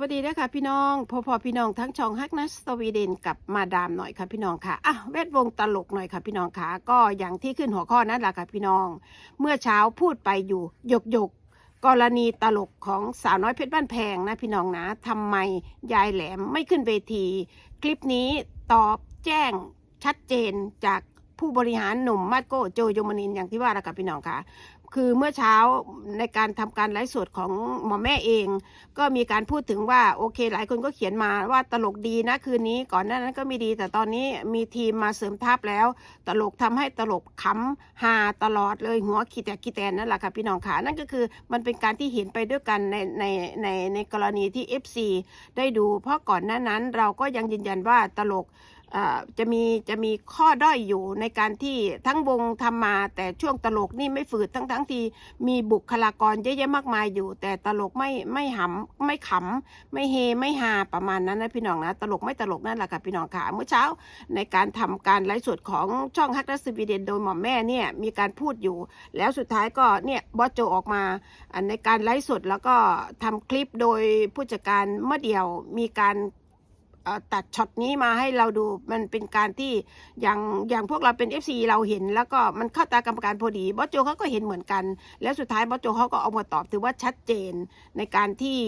วัสดีนะคะพี่น้องพอพอพี่น้องทั้งช่องฮักนัสสวีเดนกับมาดามหน่อยค่ะพี่น้องค่ะอะแวดวงตลกหน่อยค่ะพี่น้องค่ะ ก็อย่างที่ขึ้นหัวข้อนั้นแหละค่ะพี่น้อง เมื่อเช้าพูดไปอยู่หยกหยกกรณีตลกของสาวน้อยเพชรบ้านแพงนะพี่น้องนะทำไมยายแหลมไม่ขึ้นเวที คลิปนี้ตอบแจ้งชัดเจนจากผู้บริหารหนุ่มมาโกโจโยมานินอย่างที่ว่าแล้วค่ะพี่น้องค่ะ คือเมื่อเช้าในการทำการไลฟ์สดของหมอแม่เอง ก็มีการพูดถึงว่าโอเค หลายคนก็เขียนมาว่าตลกดีนะคืนนี้ก่อนหน้านั้นก็ไม่ดี แต่ตอนนี้มีทีมมาเสริมทัพแล้ว ตลกทำให้ตลกขำฮาตลอดเลยหัวขีดแต่ขีดแตนนั่นแหละค่ะพี่น้องขานั่นก็คือมันเป็นการที่เห็นไปด้วยกันในในในในกรณีที่ FC ได้ดู เพราะก่อนหน้านั้นเราก็ยังยืนยันว่าตลก จะมีจะมีข้อด้อยอยู่ในการที่ทั้งวงทำมา แต่ช่วงตลกนี่ไม่ฝืดทั้งทั้งที่มีบุคลากรเยอะแยะมากมายอยู่ แต่ตลกไม่ไม่หำไม่ขำไม่เฮไม่ฮาประมาณนั้นนะพี่น้องนะ ตลกไม่ตลกนั่นแหละค่ะพี่น้องค่ะเมื่อเช้าในการทำการไลฟ์สดของช่องฮักดัสวีเดนโดยหมอมแม่เนี่ยมีการพูดอยู่ แล้วสุดท้ายก็เนี่ยบอสโจออกมาในการไลฟ์สดแล้วก็ทำคลิปโดยผู้จัดการเมื่อเดียวมีการ ตัดช็อตนี้มาให้เราดูมันเป็นการที่อย่างอย่างพวกเราเป็น FC เราเห็น แล้วก็มันเข้าตากรรมการพอดีบอสโจเขาก็เห็นเหมือนกัน แล้วสุดท้ายบอสโจเขาก็เอามาตอบถือว่าชัดเจนในการที่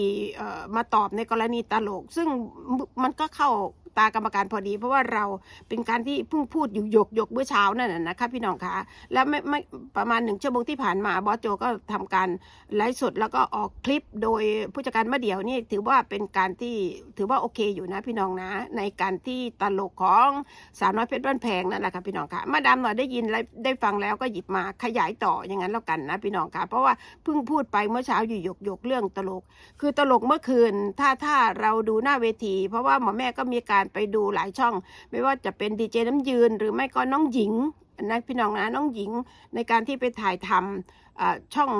มาตอบในกรณีตลก ซึ่งมันก็เข้า ตากรรมการพอดี เพราะว่าเราเป็นการที่เพิ่งพูดอยู่หยกหยกเมื่อเช้านั่นนะนะคะพี่น้องคะแล้วไม่ไม่ประมาณหนึ่งชั่วโมงที่ผ่านมาบอสโจก็ทำการไลฟ์สดแล้วก็ออกคลิปโดยผู้จัดการมะเดี่ยวนี่ถือว่าเป็นการที่ถือว่าโอเคอยู่นะพี่น้องนะ ในการที่ตลกของสาวน้อยเพชรบ้านแพงนั่นแหละค่ะพี่น้องคะมาดามหน่อยได้ยินได้ฟังแล้วก็หยิบมาขยายต่ออย่างนั้นแล้วกันนะพี่น้องค่ะเพราะว่าเพิ่งพูดไปเมื่อเช้าอยู่หยกหยกเรื่องตลก คือตลกเมื่อคืนถ้าถ้าเราดูหน้าเวที เพราะว่าหมอแม่ก็มีการไปดูหลายช่อง ไม่ว่าจะเป็นดีเจน้ำยืน หรือไม่ก็น้องหญิงนะพี่น้องนะน้องหญิงในการที่ไปถ่ายทำช่อง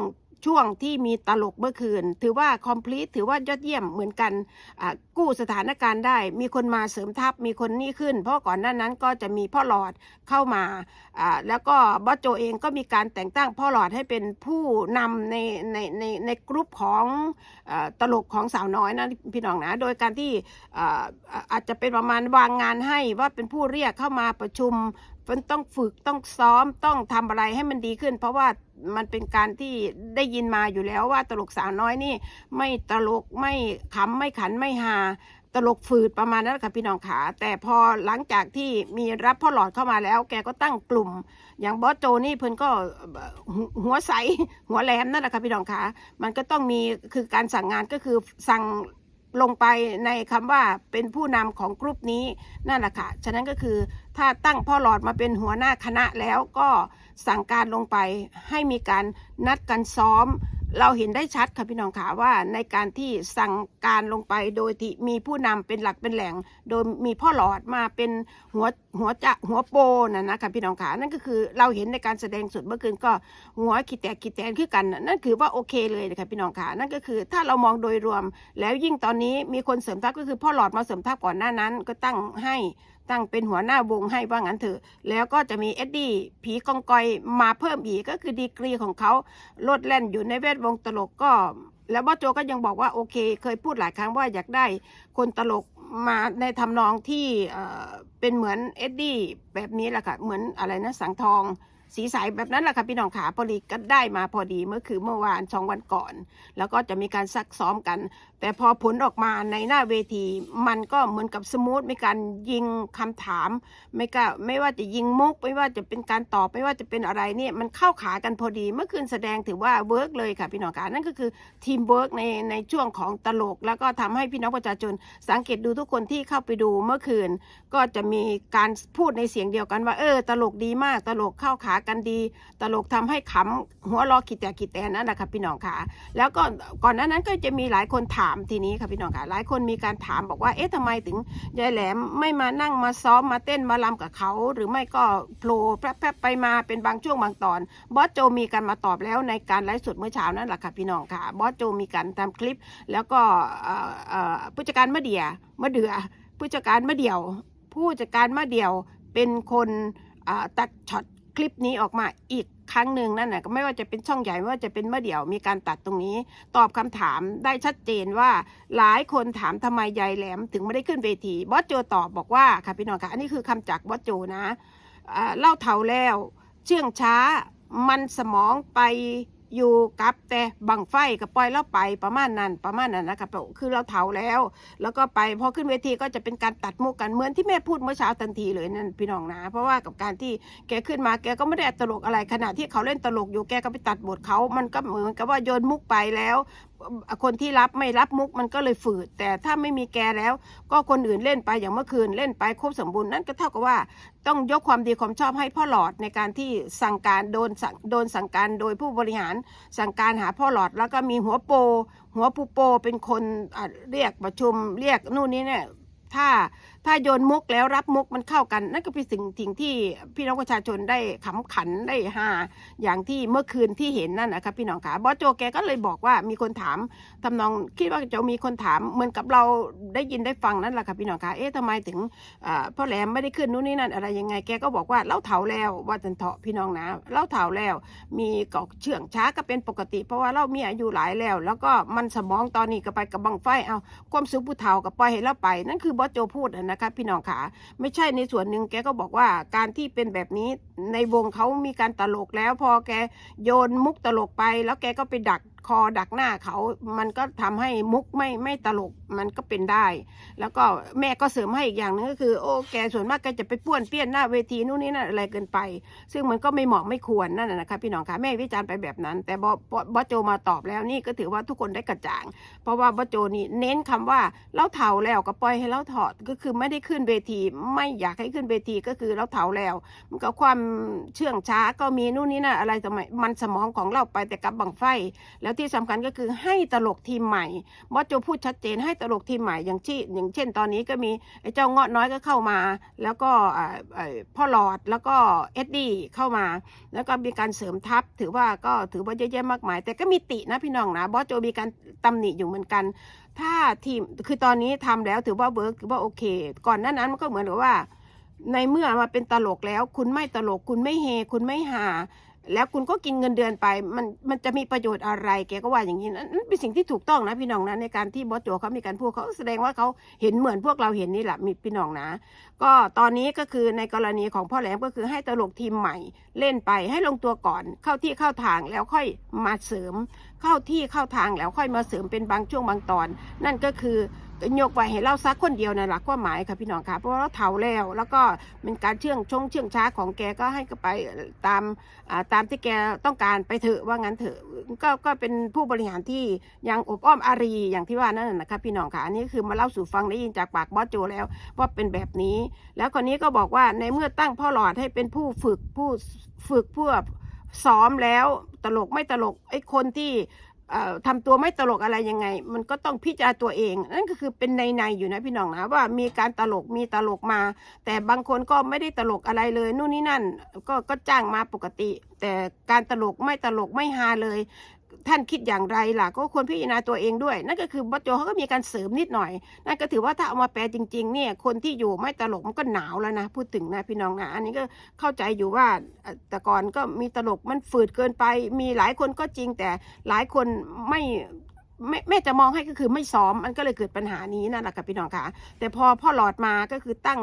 ช่วงที่มีตลกเมื่อคืน ถือว่าคอมพลีทถือว่ายอดเยี่ยมเหมือนกันกู้สถานการณ์ได้ มีคนมาเสริมทัพมีคนนี่ขึ้น เพราะก่อนหน้านั้นก็จะมีพ่อหลอดเข้ามา แล้วก็บอสโจเองก็มีการแต่งตั้งพ่อหลอดให้เป็นผู้นำในในในในกรุ๊ปของอตลกของสาวน้อยนะพี่น้องนะโดยการที่ออาจจะเป็นประมาณวางงานให้ว่าเป็นผู้เรียกเข้ามาประชุม มันต้องฝึกต้องซ้อมต้องทำอะไรให้มันดีขึ้น เพราะว่ามันเป็นการที่ได้ยินมาอยู่แล้วว่าตลกสาวน้อยนี่ ไม่ตลกไม่ขำไม่ขันไม่ฮาตลกฝืดประมาณนั้นค่ะพี่น้องขาแต่พอหลังจากที่มีรับพ่อหลอดเข้ามาแล้ว แกก็ตั้งกลุ่ม อย่างบอสโจนี่เพิ่นก็หัวใสหัวแหลมนั่นแหละค่ะพี่น้องขามันก็ต้องมีคือการสั่งงานก็คือสั่ง ลงไปในคำว่าเป็นผู้นำของกรุ๊ปนี้นั่นแหละค่ะฉะนั้นก็คือถ้าตั้งพ่อหลอดมาเป็นหัวหน้าคณะแล้วก็สั่งการลงไปให้มีการนัดกันซ้อม เราเห็นได้ชัดค่ะพี่น้องขาว่าในการที่สั่งการลงไปโดยที่มีผู้นำเป็นหลักเป็นแหล่ง โดยมีพ่อหลอดมาเป็นหัวหัวจะหัวโปนะนะคะพี่น้องขานั่นก็คือเราเห็นในการแสดงสดเมื่อคืนก็หัวขีดแตกขีดแตนคือกัน นั่นคือว่าโอเคเลยนะคะพี่น้องขานั่นก็คือถ้าเรามองโดยรวม แล้วยิ่งตอนนี้มีคนเสริมทัพก็คือพ่อหลอดมาเสริมทัพก่อนหน้านั้นก็ตั้งให้ ตั้งเป็นหัวหน้าวงให้ว่างั้นเถอะ แล้วก็จะมีเอ็ดดี้ผีกองกอยมาเพิ่มอีกก็คือดีกรีของเขาโลดแล่นอยู่ในแวดวงตลกก็ แล้วบอโจก็ยังบอกว่าโอเค เคยพูดหลายครั้งว่าอยากได้คนตลกมาในทำนองที่เอ่อเป็นเหมือนเอ็ดดี้แบบนี้แหละค่ะ เหมือนอะไรนะสังทองสีใสแบบนั้นแหละค่ะพี่น้องขาพอดีก็ได้มาพอดีเมื่อคือเมื่อวานสองวันก่อน แล้วก็จะมีการซักซ้อมกันแต่พอผลออกมาในหน้าเวที มันก็เหมือนกับสมูทมีการยิงคำถามไม่ก็ไม่ว่าจะยิงมุก ไม่ว่าจะเป็นการตอบไม่ว่าจะเป็นอะไรเนี่ยมันเข้าขากันพอดี เมื่อคืนแสดงถือว่าเวิร์กเลยค่ะพี่น้องขานั่นก็คือทีมเวิร์กในในช่วงของตลก แล้วก็ทำให้พี่น้องประชาชนสังเกตดูทุกคนที่เข้าไปดูเมื่อคืน ก็จะมีการพูดในเสียงเดียวกันว่าเออ ตลกดีมาก ตลกเข้าขากันดี ตลกทำให้ขำหัวรอขีดแต่ขีดแต่นั่นนะค่ะพี่น้องค่ะแล้วก็ก่อนหน้านั้นก็จะมีหลายคนถามทีนี้ค่ะพี่น้องค่ะหลายคนมีการถามบอกว่าเอ๊ะทำไมถึงยายแหลมไม่มานั่งมาซ้อมมาเต้นมาลำกับเขา หรือไม่ก็โผล่แป๊บๆไปมาเป็นบางช่วงบางตอน บอสโจมีการมาตอบแล้วในการไลฟ์สดเมื่อเช้านั่นแหละค่ะพี่น้องค่ะ บอสโจมีการทำคลิป แล้วก็ผู้จัดการมะเดียมะเดือผู้จัดการมะเดี่ยว ผู้จัดการมะเดี่ยวเป็นคนตัดช็อตคลิปนี้ออกมาอีก ครั้งหนึ่งนั่นแหละก็ไม่ว่าจะเป็นช่องใหญ่ไม่ว่าจะเป็นเมื่อเดี่ยวมีการตัดตรงนี้ ตอบคำถามได้ชัดเจนว่า หลายคนถามทำไมยายแหลมถึงไม่ได้ขึ้นเวทีบอสโจตอบบอกว่าค่ะพี่น้องค่ะ อันนี้คือคำจากบอสโจนะเล่าเท่าแล้ว เชื่องช้ามันสมองไป อยู่กับแต่บังไฟกับปล่อยแล้วไปประมาณนั้นประมาณนั้นนะครับคือเราเถาแล้ว แล้วก็ไปพอขึ้นเวทีก็จะเป็นการตัดมุกกันเหมือนที่แม่พูดเมื่อเช้าทันทีเลยนั่นพี่น้องนะ เพราะว่ากับการที่แกขึ้นมาแกก็ไม่ได้ตลกอะไรขณะที่เขาเล่นตลกอยู่แกก็ไปตัดบทเขามันก็เหมือนกับว่าโยนมุกไปแล้วคนที่รับไม่รับมุกมันก็เลยฝืด แต่ถ้าไม่มีแกแล้ว ก็คนอื่นเล่นไปอย่างเมื่อคืนเล่นไปครบสมบูรณ์นั่นก็เท่ากับว่า ต้องยกความดีความชอบให้พ่อหลอดในการที่สั่งการโดนสั่งโดนสั่งการโดยผู้บริหาร สั่งการหาพ่อหลอดแล้วก็มีหัวโป หัวปูโปเป็นคนเรียกประชุมเรียกนู่นนี่เนี่ยถ้า ถ้าโยนมุกแล้วรับมุกมันเข้ากัน นั่นก็เป็นสิ่งสิ่งที่พี่น้องประชาชนได้ขำขันได้ฮาอย่างที่เมื่อคืนที่เห็นนั่นนะครับพี่น้องขาบอสโจแกก็เลยบอกว่ามีคนถามทำนองคิดว่าจะมีคนถามเหมือนกับเราได้ยินได้ฟังนั่นแหละค่ะพี่น้องขาเอ๊ะทำไมถึงพ่อแหลมไม่ได้ขึ้นนู่นนี่นั่นอะไรยังไงแกก็บอกว่าเล่าเถาแล้วว่าจันเถาะพี่น้องนะเล่าเถาแล้ว มีเกอกเชื่องช้าก็เป็นปกติ เพราะว่าเรามีอายุหลายแล้ว แล้วก็มันสมองตอนนี้ก็ไปกับบังไฟเอาความสุขผู้เฒ่าก็ปล่อยให้เราไป นั่นคือบอสโจพูดนะคะพี่น้องขาไม่ใช่ในส่วนหนึ่งแกก็บอกว่าการที่เป็นแบบนี้ในวงเขามีการตลกแล้วพอแกโยนมุกตลกไป แล้วแกก็ไปดัก คอดักหน้าเขา มันก็ทำให้มุกไม่ไม่ตลกมันก็เป็นได้ แล้วก็แม่ก็เสริมให้อีกอย่างหนึงก็คือ โอ้แกส่วนมากแกจะไปป้วนเปี้ยนหน้าเวทีนู่นนี่นั่นอะไรเกินไป ซึ่งมันก็ไม่เหมาะไม่ควรนั่นนะนะคะพี่น้องคะแม่วิจารณ์ไปแบบนั้น แต่บอบอบอโจมาตอบแล้วนี่ก็ถือว่าทุกคนได้กระจ่าง เพราะว่าบอโจนี่เน้นคำว่าเล่าเถาแล้วก็ปล่อยให้เล่าถอดก็คือไม่ได้ขึ้นเวที ไม่อยากให้ขึ้นเวทีก็คือเล่าเถาแล้ว มันก็ความเชื่องช้าก็มีนู่นนี่นั่นอะไรทำไมมันสมองของเราไปแต่กับบังไฟแล้วที่สำคัญก็คือให้ตลกทีมใหม่บอสโจพูดชัดเจนให้ตลกทีมใหม่อย่างที่อย่างเช่น ตอนนี้ก็มีไอ้เจ้าเงาะน้อยก็เข้ามา แล้วก็พ่อหลอดแล้วก็เอ็ดดี้เข้ามา แล้วก็มีการเสริมทัพ ถือว่าก็ถือว่าเยอะแยะมากมาย แต่ก็มีตินะพี่น้องนะบอสโจมีการตำหนิอยู่เหมือนกัน ถ้าทีมคือตอนนี้ทำแล้วถือว่าเวิร์กถือว่าโอเค ก่อนหน้านั้นมันก็เหมือนกับว่า ในเมื่อมาเป็นตลกแล้ว คุณไม่ตลกคุณไม่เฮคุณไม่หา แล้วคุณก็กินเงินเดือนไป มันมันจะมีประโยชน์อะไร แกก็ว่าอย่างนี้นะนั่นเป็นสิ่งที่ถูกต้องนะพี่น้องนะในการที่บอสโจเขามีการพูดเขาแสดงว่าเขาเห็นเหมือนพวกเราเห็นนี่แหละมีพี่น้องนะ ก็ตอนนี้ก็คือในกรณีของพ่อแหลมก็คือให้ตลกทีมใหม่เล่นไปให้ลงตัวก่อน เข้าที่เข้าทางแล้วค่อยมาเสริม เข้าที่เข้าทางแล้วค่อยมาเสริมเป็นบางช่วงบางตอน นั่นก็คือ ยกไว้ให้เราซักคนเดียวนั่นหละความหมายค่ะพี่น้องค่ะเพราะว่าเราเถาแล้ว แล้วก็เป็นการเชื่องชงเชื่องช้าของแกก็ให้ก็ไปตามตามที่แกต้องการไปเถอะว่างั้นเถอะก็ก็เป็นผู้บริหารที่ยังอบอ้อมอารีอย่างที่ว่านั่นนะคะพี่น้องค่ะอันนี้คือมาเล่าสู่ฟังได้ยินจากปากบอสโจแล้วว่าเป็นแบบนี้ แล้วคนนี้ก็บอกว่าในเมื่อตั้งพ่อหลอดให้เป็นผู้ฝึกผู้ฝึกเพื่อซ้อมแล้วตลกไม่ตลกไอ้คนที่ ทำตัวไม่ตลกอะไรยังไง มันก็ต้องพิจารณาตัวเอง นั่นก็คือเป็นในในๆอยู่นะพี่น้องนะว่ามีการตลกมีตลกมา แต่บางคนก็ไม่ได้ตลกอะไรเลย นู่นนี่นั่น ก็ก็จ้างมาปกติ แต่การตลกไม่ตลกไม่ฮาเลย ท่านคิดอย่างไรล่ะ ก็ควรพิจารณาตัวเองด้วย นั่นก็คือบอสโจเขาก็มีการเสริมนิดหน่อย นั่นก็ถือว่าถ้าเอามาแปลจริงๆเนี่ยคนที่อยู่ไม่ตลกมันก็หนาวแล้วนะ พูดถึงนะพี่น้องนะ อันนี้ก็เข้าใจอยู่ว่าแต่ก่อนก็มีตลกมันฝืดเกินไป มีหลายคนก็จริงแต่หลายคนไม่ไม่แม่จะมองให้ก็คือไม่ซ้อมมันก็เลยเกิดปัญหานี้นั่นแหละค่ะพี่น้องค่ะ แต่พอพ่อหลอดมาก็คือตั้ง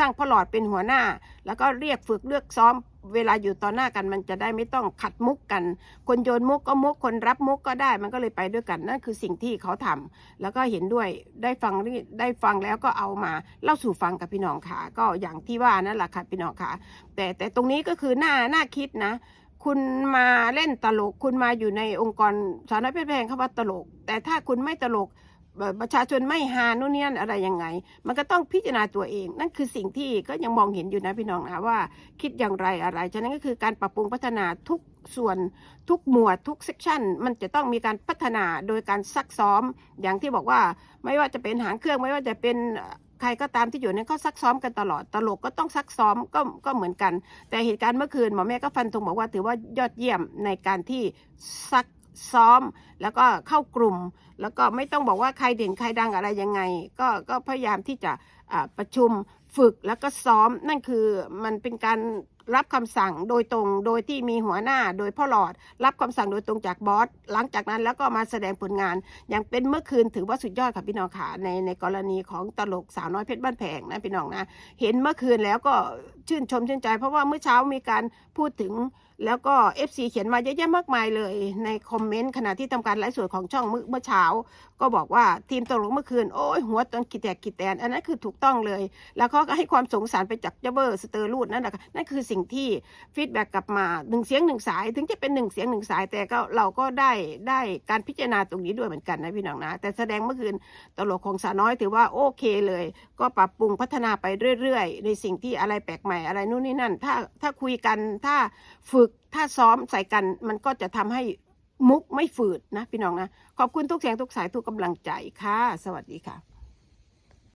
ตั้งพ่อหลอดเป็นหัวหน้า แล้วก็เรียกฝึกเลือกซ้อม เวลาอยู่ต่อหน้ากันมันจะได้ไม่ต้องขัดมุกกัน คนโยนมุกก็มุกคนรับมุกก็ได้ มันก็เลยไปด้วยกันนั่นคือสิ่งที่เขาทำแล้วก็เห็นด้วยได้ฟังได้ฟังแล้วก็เอามาเล่าสู่ฟังกับพี่น้องค่ะก็อย่างที่ว่านั่นแหละค่ะพี่น้องค่ะ แต่แต่ตรงนี้ก็คือหน่าหน่าคิดนะคุณมาเล่นตลก คุณมาอยู่ในองค์กรสารพัดแพงคำว่าตลก แต่ถ้าคุณไม่ตลก ประชาชนไม่ฮานู่นนี่อะไรยังไง มันก็ต้องพิจารณาตัวเอง นั่นคือสิ่งที่ก็ยังมองเห็นอยู่นะพี่น้องนะว่า คิดอย่างไรอะไรฉะนั้นก็คือการปรับปรุงพัฒนาทุกส่วนทุกหมวดทุกเซกชันมันจะต้องมีการพัฒนาโดยการซักซ้อม อย่างที่บอกว่าไม่ว่าจะเป็นหางเครื่องไม่ว่าจะเป็นใครก็ตามที่อยู่นี่ยเขาซักซ้อมกันตลอด ตลกก็ต้องซักซ้อมก็ก็เหมือนกัน แต่เหตุการณ์เมื่อคืนหมอแม่ก็ฟันธงบอกว่าถือว่ายอดเยี่ยมในการที่ซัก ซ้อม แล้วก็เข้ากลุ่ม แล้วก็ไม่ต้องบอกว่าใครเด่นใครดังอะไรยังไง ก็ก็พยายามที่จะประชุมฝึกแล้วก็ซ้อมนั่นคือมันเป็นการรับคำสั่งโดยตรงโดยที่มีหัวหน้าโดยพ่อหลอด รับคำสั่งโดยตรงจากบอสหลังจากนั้นแล้วก็มาแสดงผลงาน อย่างเป็นเมื่อคืนถือว่าสุดยอดค่ะพี่น้องค่ะในในกรณีของตลกสาวน้อยเพชรบ้านแพงนะพี่น้องนะ เห็นเมื่อคืนแล้วก็ชื่นชมชื่นใจ เพราะว่าเมื่อเช้ามีการพูดถึง แล้วก็ FC เขียนมาเยอะแยะมากมายเลยในคอมเมนต์ขณะที่ทำการไลฟ์สดของช่องเมื่อเช้า ก็บอกว่าทีมตลกเมื่อคืน โอ้ยหัวตอนกิแตกกิแตน อันนั้นคือถูกต้องเลย แล้วเขาก็ให้ความสงสารไปจากเจเบอร์สเตอร์รูดนั่นแหละนั่นคือสิ่งที่ฟีดแบ็กกลับมาหนึ่งเสียงหนึ่งสาย ถึงจะเป็นหนึ่งเสียงหนึ่งสาย แต่ก็เราก็ได้ได้การพิจารณาตรงนี้ด้วยเหมือนกันนะพี่น้องนะแต่แสดงเมื่อคืนตลกของสาน้อยถือว่าโอเคเลย ก็ปรับปรุงพัฒนาไปเรื่อย ๆ ในสิ่งที่อะไรแปลกใหม่อะไรนู่นนี่นั่น ถ้าถ้าคุยกันถ้าฝึกถ้าซ้อมใส่กันมันก็จะทำให้มุกไม่ฝืดนะพี่น้องนะ ขอบคุณทุกเสียงทุกสายทุกกำลังใจค่ะ สวัสดีค่ะ